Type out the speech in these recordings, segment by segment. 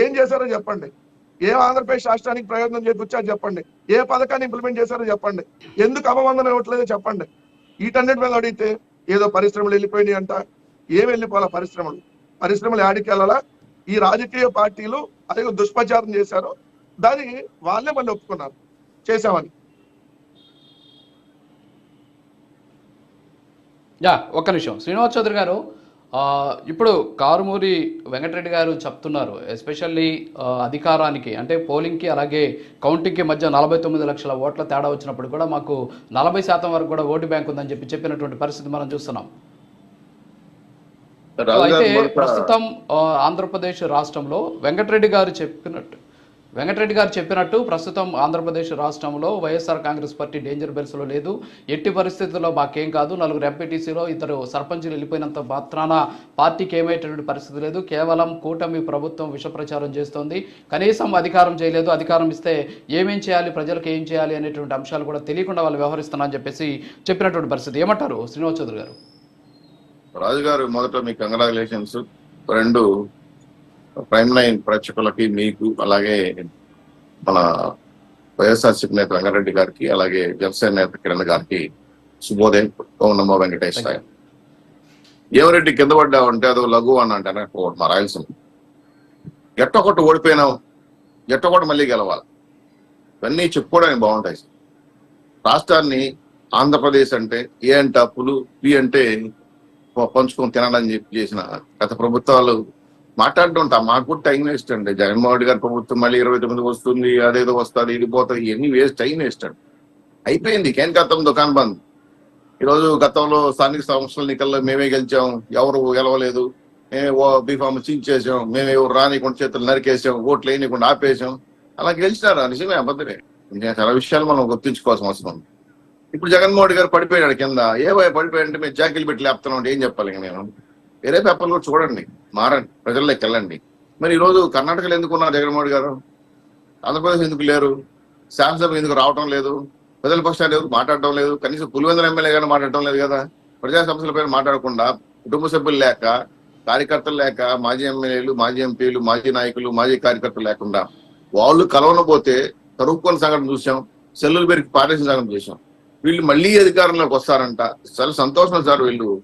ఏం చేశారో చెప్పండి. ఏ ఆంధ్రప్రదేశ్ రాష్ట్రానికి ప్రయోజనం చేకూర్చారో చెప్పండి. ఏ పథకాన్ని ఇంప్లిమెంట్ చేశారో చెప్పండి. ఎందుకు అవమందన ఇవ్వట్లేదో చెప్పండి. వీటన్నిటి మీద అడిగితే ఏదో పరిశ్రమలు వెళ్ళిపోయినాయి అంట. ఏం వెళ్ళిపోవాలా పరిశ్రమలు? పరిశ్రమలు యాడికి వెళ్ళాలా? ఈ రాజకీయ పార్టీలు అదే దుష్ప్రచారం చేశారు. దాన్ని వాళ్ళే మళ్ళీ ఒప్పుకున్నారు. చేసామని యా ఒక్క నిమిషం. శ్రీనివాస్ చౌదరి గారు ఇప్పుడు కారుమూరి వెంకటరెడ్డి గారు చెప్తున్నారు ఎస్పెషల్లీ అధికారానికి అంటే పోలింగ్కి అలాగే కౌంటింగ్కి మధ్య నలభై తొమ్మిది లక్షల ఓట్ల తేడా వచ్చినప్పుడు కూడా మాకు నలభై శాతం వరకు కూడా ఓటు బ్యాంక్ ఉందని చెప్పి చెప్పినటువంటి పరిస్థితి మనం చూస్తున్నాం. అయితే ప్రస్తుతం ఆంధ్రప్రదేశ్ రాష్ట్రంలో వెంకటరెడ్డి గారు చెప్పినట్టు వెంకటరెడ్డి గారు చెప్పినట్టు ప్రస్తుతం ఆంధ్రప్రదేశ్ రాష్ట్రంలో వైఎస్ఆర్ కాంగ్రెస్ పార్టీ డేంజర్ బెల్స్లో లేదు. ఎట్టి పరిస్థితుల్లో మాకేం కాదు. నలుగురు ఎంపీటీసీలో ఇద్దరు సర్పంచులు వెళ్ళిపోయినంత మాత్రాన పార్టీకి ఏమైనటువంటి పరిస్థితి లేదు. కేవలం కూటమి ప్రభుత్వం విష ప్రచారం చేస్తోంది. కనీసం అధికారం చేయలేదు. అధికారం ఇస్తే ఏమేం చేయాలి? ప్రజలకు ఏం చేయాలి అనేటువంటి అంశాలు కూడా తెలియకుండా వాళ్ళు వ్యవహరిస్తున్నారని చెప్పేసి చెప్పినటువంటి పరిస్థితి. ఏమంటారు శ్రీనివాస్ చౌదరి గారు? రాజు గారు మొదట మీ కంగ్రాచులేషన్స్. రెండు ప్రైమ్ లైన్ ప్రేక్షకులకి మీకు అలాగే మన వైఎస్ఆర్సీపీ నేత రంగారెడ్డి గారికి అలాగే వ్యవసాయ నేత కిరణ్ గారికి శుభోదయం. ఓం నమో వెంకటేశ్వర ఏమరెడ్డి కింద పడ్డావంటే అదో లఘు అని అంటే ఒకటి మా రాయలసీమ ఎట్టొకటి ఓడిపోయినావు ఎట్టొకటి మళ్ళీ గెలవాలి. ఇవన్నీ చెప్పుకోవడానికి బాగుంటాయి. సార్. రాష్ట్రాన్ని ఆంధ్రప్రదేశ్ అంటే ఏ అంటే అప్పులు పి అంటే పంచుకొని తినాలని చెప్పి చేసిన గత ప్రభుత్వాలు మాట్లాడుతుంటా. మాకు కూడా టైం వేస్ట్ అండి. జగన్మోహన్ రెడ్డి గారి ప్రభుత్వం మళ్ళీ ఇరవై తొమ్మిది వస్తుంది అదేదో వస్తుంది ఇది పోతుంది ఇవన్నీ వేస్ట్ టైం వేస్ట్ అండి. అయిపోయింది. కేన్ గతం దుకాన్ బంద్. ఈరోజు గతంలో స్థానిక సంస్థల ఎన్నికల్లో మేమే గెలిచాం. ఎవరు గెలవలేదు. మేమే ఓ బీఫామ్ చించేసాం మేమే ఎవరు రానికుండా చేతులు నరికేసాం ఓట్లు వేయకుండా ఆపేసాం అలా గెలిచినారా? నిజమే అబద్ధమే. ఇంకా చాలా విషయాలు మనం గుర్తించుకోవాల్సిన అవసరం ఉంది. ఇప్పుడు జగన్మోహన్ రెడ్డి గారు పడిపోయాడు కింద. ఏవో పడిపోయాడంటే మేము జాకీలు పెట్టి లేపుతున్నాం అంటే ఏం చెప్పాలి నేను? వేరే పేపర్లు కూడా చూడండి మారండి ప్రజల్లోకి వెళ్ళండి. మరి ఈ రోజు కర్ణాటకలో ఎందుకు ఉన్నారు జగన్మోహన్ గారు? ఆంధ్రప్రదేశ్ ఎందుకు లేరు? శాసనసభ ఎందుకు రావటం లేదు? ప్రజల పక్షాలు ఎవరు మాట్లాడటం లేదు? కనీసం పులివెందుల ఎమ్మెల్యే గారు మాట్లాడటం లేదు కదా? ప్రజా సమస్యలపై మాట్లాడకుండా కుటుంబ సభ్యులు లేక కార్యకర్తలు లేక మాజీ ఎమ్మెల్యేలు మాజీ ఎంపీలు మాజీ నాయకులు మాజీ కార్యకర్తలు లేకుండా వాళ్ళు కలవనపోతే తరుపుకొని సంఘటన చూసాం సెల్లులు పేరుకి పారేసిన సంఘటన చూసాం. వీళ్ళు మళ్ళీ అధికారంలోకి వస్తారంట. చాలా సంతోషం సార్ వీళ్ళు.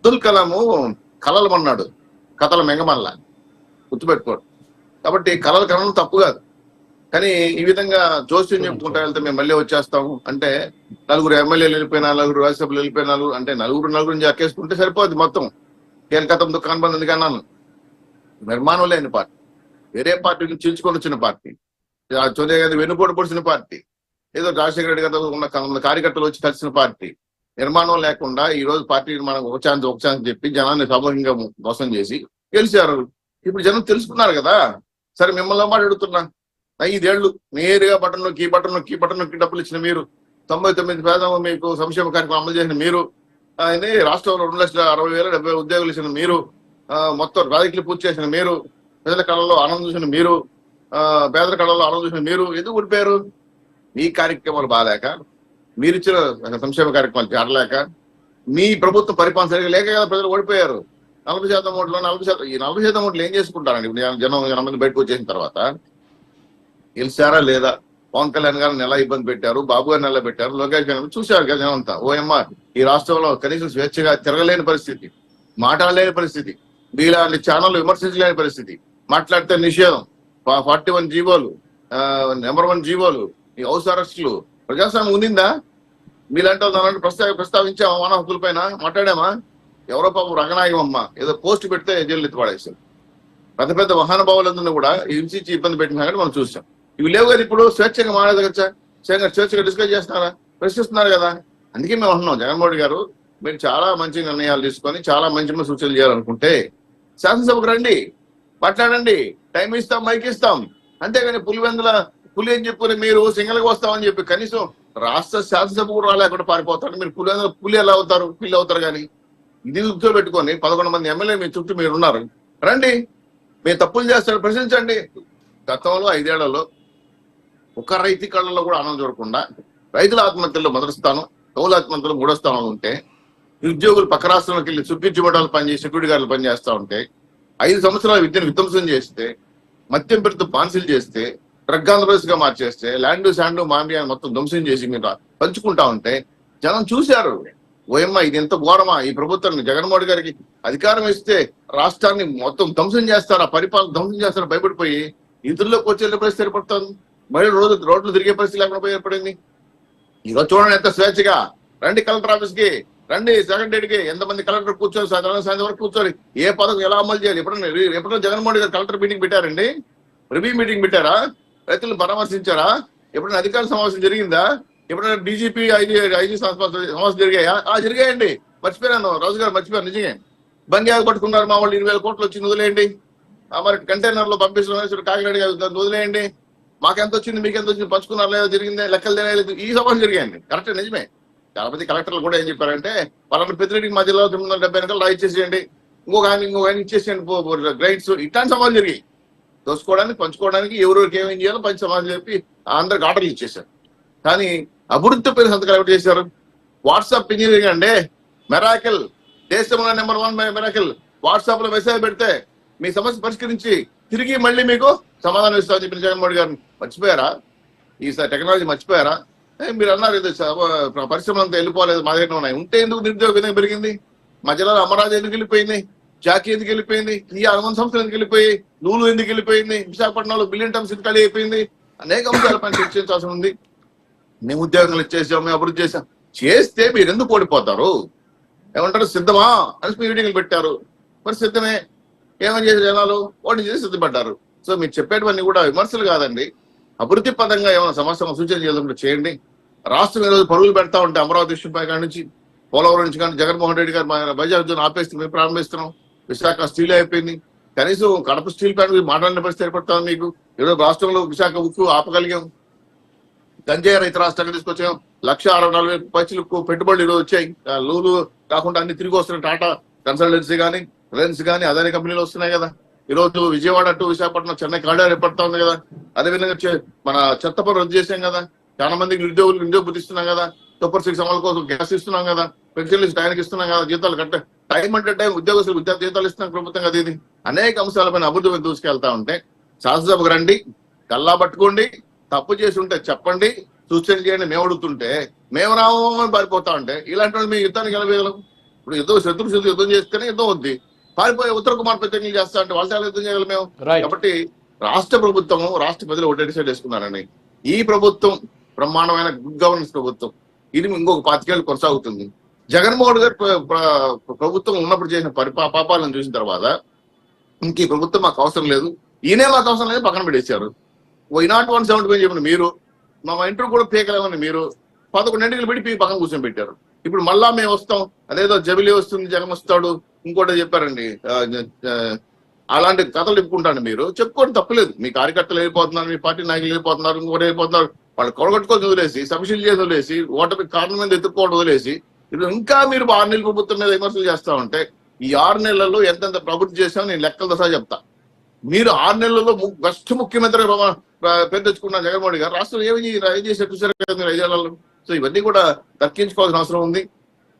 అబ్దుల్ కలాము కలలు అన్నాడు కథల మెంగమల్ల. గుర్తుపెట్టుకోడు. కాబట్టి కళలు కనడం తప్పు కాదు. కానీ ఈ విధంగా జోస్యం చెప్పుకుంటా వెళ్తే మేము మళ్ళీ వచ్చేస్తాము. అంటే నలుగురు ఎమ్మెల్యేలు వెళ్ళిపోయినా నలుగురు రాజ్యసభలు వెళ్ళిపోయినారు అంటే నలుగురు నలుగురు జక్కేసుకుంటే సరిపోద్ది మొత్తం. కేల్కతం దుకాన్ బంద్ ఎందుకు అన్నాను. నిర్మాణం లేని పార్టీ. వేరే పార్టీ నుంచి చీల్చుకొని వచ్చిన పార్టీ. సోనియా గాంధీ వెన్నుపోటు పొడిచిన పార్టీ. ఏదో రాజశేఖర రెడ్డి గారితో ఉన్న కొంతమంది కార్యకర్తలు వచ్చి కలిసిన పార్టీ. నిర్మాణం లేకుండా ఈ రోజు పార్టీ మనం ఒక ఛాన్స్ ఒక ఛాన్స్ చెప్పి జనాన్ని సమూహంగా మోసం చేసి గెలిచారు. ఇప్పుడు జనం తెలుసుకున్నారు కదా. సరే మిమ్మల్ని మాట అడుగుతున్నా ఐదేళ్ళు నేరుగా బటన్ నొక్కి బటన్ నొక్కి బటన్ నొక్కి డబ్బులు ఇచ్చిన మీరు. తొంభై తొమ్మిది శాతం మీకు సంక్షేమ కార్యక్రమం అమలు చేసిన మీరు. ఆయన రాష్ట్రంలో రెండు లక్షల అరవై వేల డెబ్బై ఉద్యోగులు ఇచ్చిన మీరు. మొత్తం రాజకీయాలు పూర్తి చేసిన మీరు. ప్రజల కళలో ఆనందం చూసిన మీరు. ఆ, పేదల కళలో ఆనందం చూసిన మీరు. ఎందుకు ఊడిపోయారు మీ కార్యక్రమాలు బాగాలేక మీరు ఇచ్చిన సంక్షేమ కార్యక్రమాలు చేరలేక మీ ప్రభుత్వం పరిపాలన సరిగా లేక కదా ప్రజలు ఓడిపోయారు. నలభై శాతం ఓట్లు నలభై శాతం ఈ నలభై శాతం ఓట్లు ఏం చేసుకుంటారండి? ఇప్పుడు జనం జనం మంది బయటకు వచ్చేసిన తర్వాత గెలిచారా లేదా? పవన్ కళ్యాణ్ గారిని ఎలా ఇబ్బంది పెట్టారు బాబు గారిని ఎలా పెట్టారు లోకేష్ గారిని చూశారు కదా జనం అంతా ఓఎమ్మ ఈ రాష్ట్రంలో కనీసం స్వేచ్ఛగా తిరగలేని పరిస్థితి మాట్లాడలేని పరిస్థితి మీలాంటి ఛానల్ విమర్శించలేని పరిస్థితి మాట్లాడితే నిషేధం ఫార్టీ వన్ జీవోలు నెంబర్ వన్ జీవోలు ఈ హౌస్ అరెస్టులు ప్రజాస్వామ్యం ఉందిందా మీలాంటి వాళ్ళు అలాంటి ప్రస్తావ ప్రస్తావించామా హక్కుల పైన మాట్లాడామా? ఎవరో పాపం రంగనాయకమ్మ ఏదో పోస్ట్ పెడితే జైలు ఎత్తి పడేశారు. పెద్ద పెద్ద మహానుభావులందరినీ కూడా హింసించి ఇబ్బంది పెట్టిన కానీ మనం చూసాం. ఇవి లేవు కదా ఇప్పుడు? స్వేచ్ఛగా మాట్లాడగచ్చా స్వేచ్ఛగా స్వేచ్ఛగా డిస్కస్ చేస్తున్నారా? ప్రశ్నిస్తున్నారు కదా? అందుకే మేము అంటున్నాం. జగన్మోహన్ రెడ్డి గారు మీరు చాలా మంచి నిర్ణయాలు తీసుకొని చాలా మంచి మంచి సూచనలు చేయాలనుకుంటే శాసనసభకు రండి. మాట్లాడండి. టైం ఇస్తాం మైక్ ఇస్తాం. అంతేగాని పులివెందుల పులి అని చెప్పుకుని మీరు సింగల్గా వస్తామని చెప్పి కనీసం రాష్ట్ర శాసనసభ కూడా రాలేకుండా పారిపోతారు. మీరు పులి పులి ఎలా అవుతారు? పిల్లి అవుతారు కానీ. ఇది గుర్తులో పెట్టుకొని పదకొండు మంది ఎమ్మెల్యే మీ చుట్టూ మీరు ఉన్నారు. రండి. మీరు తప్పులు చేస్తారు. ప్రశ్నించండి. గతంలో ఐదేళ్ళలో ఒక రైతు కళ్ళలో కూడా ఆనందం చూడకుండా రైతుల ఆత్మహత్యల్లో మొదటి స్థానం కౌలు ఆత్మహత్యలు మూడో స్థానంలో ఉంటే ఉద్యోగులు పక్క రాష్ట్రంలోకి వెళ్ళి సుప్రీం పని పనిచేసి సెక్యూరిటీ గార్డులు పనిచేస్తూ ఉంటే ఐదు సంవత్సరాల విద్యను విధ్వంసం చేస్తే మద్యం పెడుతూ బాన్సిల్ చేస్తే డ్రగ్ ఆంధ్రప్రదేశ్గా మార్చేస్తే ల్యాండ్ శాండ్ మామియా మొత్తం ధ్వంసం చేసి మీరు పంచుకుంటా ఉంటే జనం చూశారు. ఓయమ్మ ఇది ఎంత ఘోరమా? ఈ ప్రభుత్వం జగన్మోహన్ గారికి అధికారం ఇస్తే రాష్ట్రాన్ని మొత్తం ధ్వంసం చేస్తారా? పరిపాలన ధ్వంసం చేస్తారా? భయపడిపోయి ఇతరులకు వచ్చే పరిస్థితి ఏర్పడుతుంది మళ్ళీ రోజు రోడ్లు తిరిగే పరిస్థితి లేకుండా పోయి ఏర్పడింది. ఈరోజు చూడండి ఎంత స్వేచ్ఛగా. రండి కలెక్టర్ ఆఫీస్కి రండి సెకండ్కి ఎంతమంది కలెక్టర్ కూర్చొని సాయంత్రం సాయంత్రం వరకు కూర్చొని ఏ పథకం ఎలా అమలు చేయాలి? ఎప్పుడన్నా ఎప్పుడన్నా జగన్మోహన్ గారు కలెక్టర్ మీటింగ్ పెట్టారండి? రివ్యూ మీటింగ్ పెట్టారా? రైతులను పరామర్శించారా? ఎప్పుడైనా అధికార సమావేశం జరిగిందా? ఎప్పుడైనా డీజీపీ ఐజీ ఐజీ సమావేశం జరిగాయా? ఆ జరిగాయండి. మర్చిపోయాను. రాజు గారు మర్చిపోయాను నిజంగా. బండి కొట్టుకున్నారు పట్టుకున్నారు మా వాళ్ళు ఇరవై వేల కోట్లు వచ్చింది వదిలేయండి. ఆ మరి కంటైనర్లో పంపిస్తున్నారు కాకినాడ దాన్ని వదిలేయండి. మాకెంత వచ్చింది మీకు ఎంత వచ్చింది పంచుకున్నారు లేదో జరిగింది? లెక్కలు తెలియలేదు. ఈ సభలు జరిగాయండి. కరెక్ట్ నిజమే. గణపతి కలెక్టర్లు కూడా ఏం చెప్పారంటే వాళ్ళని పెద్దరెడ్డికి మా జిల్లాలో తొమ్మిది వందల డెబ్బై ఎనకలు రాయిచ్చేసేయండి ఇంకొక ఆయన ఇంకొక ఆయన ఇచ్చేసేయండి గ్రైడ్స్ ఇట్లాంటి సవాళ్ళు జరిగాయి. దోసుకోవడానికి పంచుకోవడానికి ఎవరెవరికి ఏమేం చేయాలో పంచి సమాజం చెప్పి అందరికి ఆర్డర్లు ఇచ్చేశారు. కానీ అభివృద్ధి పేరు సంతకాలు ఎవరు చేశారు? వాట్సాప్ ఇంజనీరింగ్ అండి. మెరాకిల్ దేశంలో నెంబర్ వన్ మెరాకిల్ వాట్సాప్లో మెసేజ్ పెడితే మీ సమస్య పరిష్కరించి తిరిగి మళ్ళీ మీకు సమాధానం ఇస్తామని చెప్పిన జగన్మోహన్ గారు మర్చిపోయారా? ఈసారి టెక్నాలజీ మర్చిపోయారా? మీరు అన్నారు ఏదో స- వెళ్ళిపోలేదు మా దగ్గర ఉన్నాయి. ఉంటే ఎందుకు నిరుద్యోగం విధంగా పెరిగింది? మా జిల్లాలో అమరాజు ఎందుకు వెళ్ళిపోయింది? జాకీ ఎందుకు వెళ్ళిపోయింది? ఈ అనుమతి సంస్థలు ఎందుకు వెళ్ళిపోయి నూలు ఎందుకు వెళ్ళిపోయింది? విశాఖపట్నంలో బిలియన్ టన్స్ ఎందుకు ఖాళీ అయిపోయింది. అనేక అంశాలపైన చర్చించాల్సి ఉంది. మేము ఉద్యోగాలు ఇచ్చేసాం మేము అభివృద్ధి చేసాం చేస్తే మీరు ఎందుకు ఓడిపోతారు? ఏమంటారు? సిద్ధమా? అని మీటింగ్లు పెట్టారు. మరి సిద్ధమే. ఏమని చేసి జనాలు? ఓటింగ్ చేసి సిద్ధపడ్డారు. సో మీరు చెప్పేటివన్నీ కూడా విమర్శలు కాదండి. అభివృద్ధి పదంగా ఏమైనా సమస్య సూచన చేయడం చేయండి. రాష్ట్రం ఈరోజు పరుగులు పెడతా ఉంటే అమరావతి విషయంపై పై కాడి నుంచి పోలవరం నుంచి కానీ జగన్మోహన్ రెడ్డి గారు బజార్ జోన్ ఆపేస్తే మేము ప్రారంభిస్తున్నాం. విశాఖ స్టీల్ అయిపోయింది. కనీసం కడప స్టీల్ ప్లాంట్ గురించి మాట్లాడిన పరిస్థితి ఏర్పడతాం మీకు. ఈరోజు రాష్ట్రంలో విశాఖ ఉక్కు ఆపగలిగాం. గంజాయి రైతు రాష్ట్రంగా తీసుకొచ్చాం. లక్ష అరవై నలభై పైసలకు పెట్టుబడులు ఈరోజు వచ్చాయి. లోలు లూలు కాకుండా అన్ని తిరిగి వస్తున్నాయి. టాటా కన్సల్టెన్సీ కానీ రిలయన్స్ కానీ అదాని కంపెనీలు వస్తున్నాయి కదా. ఈరోజు విజయవాడ టు విశాఖపట్నం చెన్నై కాడారు ఏర్పడతా ఉంది కదా. అదేవిధంగా మన చెత్త రద్దు చేసాం కదా. చాలా మందికి నిరుద్యోగులు నిరుద్యోగ బుద్ధిస్తున్నాం కదా. సూపర్ సిక్స్ అమలు కోసం గ్యాస్ ఇస్తున్నాం కదా. పెన్షన్లు టైంకి ఇస్తున్నాం కదా. జీతాలు కట్ట టైం అంటే టైం ఉద్యోగస్తులు విద్యార్థి జీతాలు ఇస్తున్నాం ప్రభుత్వం కదా ఇది. అనేక అంశాలపైన అభివృద్ధి మీద దూసుకెళ్తా ఉంటే శాసనసభకు రండి కల్లా పట్టుకోండి తప్పు చేసి ఉంటే చెప్పండి సూచన చేయండి మేము అడుగుతుంటే మేము రామని పారిపోతా ఉంటే ఇలాంటి వాళ్ళు మేము యుద్ధానికి ఎలా వేయగలం ఇప్పుడు యుద్ధం శత్రు శత్రు యుద్ధం చేస్తేనే యుద్ధం వద్ది పారిపోయి ఉత్తర కుమార్ ప్రత్యేకంగా చేస్తా అంటే వాళ్ళతో ఎలా యుద్ధం చేయగలం మేము. కాబట్టి రాష్ట్ర ప్రభుత్వము రాష్ట్ర ప్రజలు ఒకటే డిసైడ్ చేసుకున్నారని. ఈ ప్రభుత్వం బ్రహ్మాండమైన గుడ్ గవర్నెన్స్ ప్రభుత్వం. ఇది ఇంకొక పాతికేళ్ళు కొనసాగుతుంది. జగన్మోహన్ గారు ప్రభుత్వం ఉన్నప్పుడు చేసిన పరిపా పాపాలను చూసిన తర్వాత ఇంక ఈ ప్రభుత్వం మాకు అవసరం లేదు. ఈయనే మాకు అవసరం లేదు పక్కన పెట్టేశారు. ఓ నాట్ వన్ సెవెంటీ ఫైవ్ చెప్పిన మీరు. మా ఇంటర్ కూడా పీకలేమని మీరు. పదకొండింటికి పెట్టి పీ పక్కన కూర్చొని పెట్టారు. ఇప్పుడు మళ్ళా మేము వస్తాం. అదేదో జబిలీ వస్తుంది జగన్ వస్తాడు. ఇంకోటి చెప్పారండి అలాంటి కథలు చెప్పుకుంటాను మీరు. చెప్పుకోండి తప్పలేదు. మీ కార్యకర్తలు వెళ్ళిపోతున్నారు మీ పార్టీ నాయకులు వెళ్ళిపోతున్నారు ఇంకోటి వెళ్ళిపోతున్నారు. వాళ్ళు కొడగొట్టుకొని వదిలేసి సబ్సిడీ చేసి వదిలేసి ఓటమి కారణం మీద ఎత్తుక్కోవడం వదిలేసి ఇప్పుడు ఇంకా మీరు ఆరు నెలల ప్రభుత్వం మీద విమర్శలు చేస్తా ఉంటే ఈ ఆరు నెలల్లో ఎంతెంత ప్రభుత్వం చేసామో నేను లెక్కలతో సహా చెప్తా. మీరు ఆరు నెలల్లో బెస్ట్ ముఖ్యమంత్రి పేరు తెచ్చుకున్న జగన్మోహన్ గారు రాష్ట్రం ఏమి ఏం చేసి చూసారు కదా మీరు ఐదేళ్ళలో? సో ఇవన్నీ కూడా దక్కించుకోవాల్సిన అవసరం ఉంది.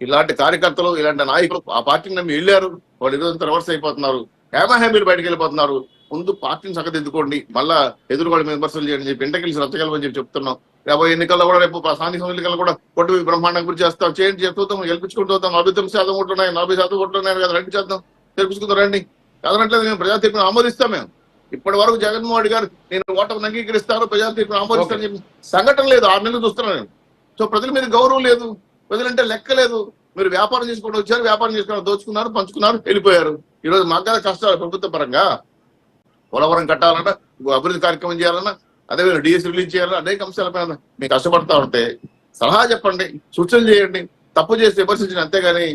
ఇలాంటి కార్యకర్తలు ఇలాంటి నాయకులు ఆ పార్టీని నమ్మి వెళ్ళారు. వాళ్ళు ఇరవై రివర్స్ అయిపోతున్నారు. హేమహేమీలు బయటకు వెళ్ళిపోతున్నారు. ముందు పార్టీని చక్కదిద్దుకోండి మళ్ళా ఎదురుగోడ మీద విమర్శలు చేయండి చెప్పి ఎంటకెళ్ళి రచ్చగలమని చెప్పి చెప్తున్నాం. రాబోయే ఎన్నికల్లో కూడా రేపు స్థానిక ఎన్నికల్లో కూడా కొట్టు బ్రహ్మాండం గురించి చేస్తాం. చేయండి చెప్తాం గెలిపించుకుంటూ వద్దాం. నలభై తొమ్మిది శాతం ఓట్లు ఉన్నాయి నలభై శాతం ఓట్లు ఉన్నాయి కదా రెండు చేద్దాం. గెలిపించుకుందాం రండి. కాదనట్లేదు మేము ప్రజా తీర్పును ఆమోదిస్తాం మేము. ఇప్పటి వరకు జగన్మోహన్ రెడ్డి గారు నేను ఓటమి అంగీకరిస్తారు ప్రజా తీర్పును ఆమోదిస్తాను చెప్పి సంఘటన లేదు. ఆరు నెలలు చూస్తున్నాను నేను సో ప్రజల మీద గౌరవం లేదు. ప్రజలంటే లెక్క లేదు. మీరు వ్యాపారం చేసుకుంటూ వచ్చారు వ్యాపారం చేసుకుని దోచుకున్నారు పంచుకున్నారు వెళ్ళిపోయారు. ఈ రోజు మాకు కదా కష్టాలు ప్రభుత్వ పరంగా. పోలవరం కట్టాలన్నా అభివృద్ధి కార్యక్రమం చేయాలన్నా అదేవిధంగా డిఎస్ రిలీజ్ చేయాలన్నా అనేక అంశాలపైన మీకు కష్టపడతా ఉంటే సలహా చెప్పండి సూచనలు చేయండి తప్పు చేసి విమర్శించిన అంతేగాని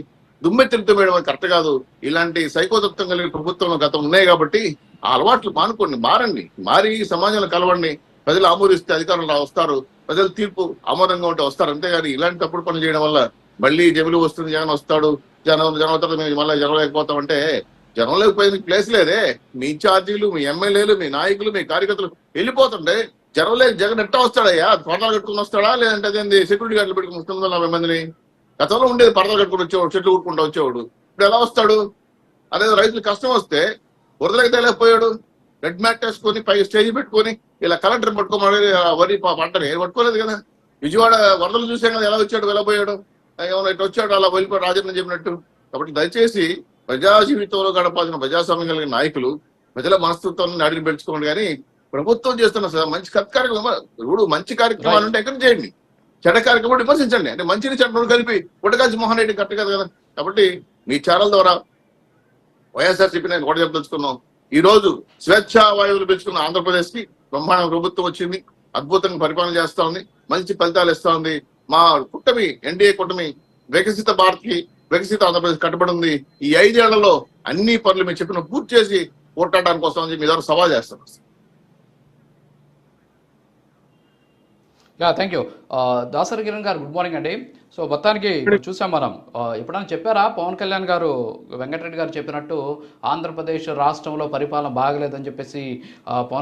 దుమ్మెత్తులతో వేయడం కరెక్ట్ కాదు. ఇలాంటి సైకోతత్వం కలిగిన ప్రభుత్వంలో గతం ఉన్నాయి కాబట్టి ఆ అలవాట్లు మానుకోండి మారండి. మారి సమాజంలో కలవండి. ప్రజలు ఆమోదిస్తే అధికారులు వస్తారు. ప్రజల తీర్పు ఆమోదంగా ఉంటే వస్తారు. అంతేగాని ఇలాంటి తప్పుడు పనులు చేయడం వల్ల మళ్ళీ జమిలి వస్తుంది జగన్ వస్తాడు జనం జనం వస్తాడు మేము మళ్ళీ జనం లేకపోతాం అంటే జనం లేకపోయింది ప్లేస్ లేదే. మీ ఇన్ఛార్జీలు మీ ఎమ్మెల్యేలు మీ నాయకులు మీ కార్యకర్తలు వెళ్ళిపోతుండే. జనం లేక జగన్ ఎట్టా వస్తాడయ్యా? పరదాలు కట్టుకుని వస్తాడా? లేదంటే అదేంది? సెక్యూరిటీ గార్డులు పెట్టుకుని వస్తుంది నలభై మందిని. గతంలో ఉండేది పడతలు కట్టుకుని వచ్చేవాడు చెట్లు కొట్టుకుంటూ వచ్చేవాడు. ఇప్పుడు ఎలా వస్తాడు? అదే రైతులు కష్టం వస్తే వరదలకి తేలేకపోయాడు రెడ్ మ్యాట్ వేసుకొని పై స్టేజ్ పెట్టుకొని ఇలా కలెక్టర్ పట్టుకోమని ఆ వరి పంటని ఏం పట్టుకోలేదు కదా. విజయవాడ వరదలు చూసాం కదా ఎలా వచ్చాడు ఎలా పోయాడు? ఏమైనా ఇటు వచ్చాడు అలా వెళ్ళిపోయి రాజన్న చెప్పినట్టు. కాబట్టి దయచేసి ప్రజా జీవితంలో గడపాల్సిన ప్రజాస్వామ్యం కలిగిన నాయకులు ప్రజల మనస్తత్వాన్ని అడిగి పెంచుకోండి కానీ ప్రభుత్వం చేస్తున్న మంచి కార్యక్రమం ఇప్పుడు మంచి కార్యక్రమాలు ఉంటే ఎక్కడ చేయండి? చెడ కార్యక్రమం విమర్శించండి. అంటే మంచిని చెడ్డను కలిపి ఉడకాల్సి మోహన్ రెడ్డి కట్ట కదా కదా. కాబట్టి మీ ఛానల్ ద్వారా వైఎస్ఆర్సీపీ నేను కూడా చెప్పదలుచుకున్నాం. ఈ రోజు స్వేచ్ఛ వాయువులు పెంచుకున్న ఆంధ్రప్రదేశ్కి బ్రహ్మాండ ప్రభుత్వం వచ్చింది. అద్భుతంగా పరిపాలన చేస్తా ఉంది. మంచి ఫలితాలు ఇస్తా ఉంది. మా కూటమి ఎన్డీఏ కూటమి వికసిత భారత్కి వికసిత ఆంధ్రప్రదేశ్ కట్టుబడి ఉంది ఈ ఐదేళ్ళలో అన్ని పనులు మీరు చెప్పిన పూర్తి చేసి పోట్లాడడానికి కోసం చెప్పి మీ సవాల్ చేస్తాను yeah thank you Dasari Kiran garu good morning అండి. సో మొత్తానికి చూసాం మనం. ఎప్పుడైనా చెప్పారా? పవన్ కళ్యాణ్ గారు వెంకటరెడ్డి గారు చెప్పినట్టు ఆంధ్రప్రదేశ్ రాష్ట్రంలో పరిపాలన బాగలేదని చెప్పేసి పవన్